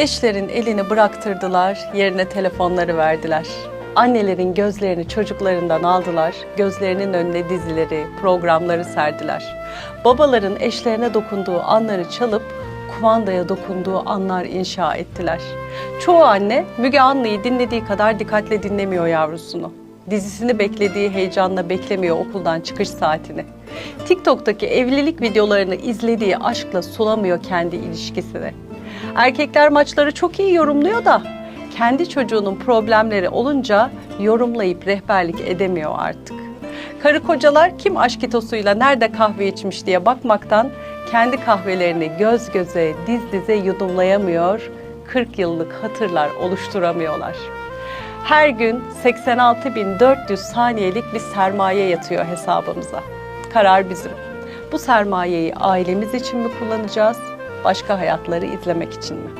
Eşlerin elini bıraktırdılar, yerine telefonları verdiler. Annelerin gözlerini çocuklarından aldılar, gözlerinin önüne dizileri, programları serdiler. Babaların eşlerine dokunduğu anları çalıp kumandaya dokunduğu anlar inşa ettiler. Çoğu anne Müge Anlı'yı dinlediği kadar dikkatle dinlemiyor yavrusunu. Dizisini beklediği heyecanla beklemiyor okuldan çıkış saatini. TikTok'taki evlilik videolarını izlediği aşkla sulamıyor kendi ilişkisini. Erkekler maçları çok iyi yorumluyor da kendi çocuğunun problemleri olunca yorumlayıp rehberlik edemiyor artık. Karı kocalar kim aşk kitosuyla nerede kahve içmiş diye bakmaktan kendi kahvelerini göz göze, diz dize yudumlayamıyor, 40 yıllık hatırlar oluşturamıyorlar. Her gün 86.400 saniyelik bir sermaye yatıyor hesabımıza. Karar bizim. Bu sermayeyi ailemiz için mi kullanacağız, başka hayatları izlemek için mi?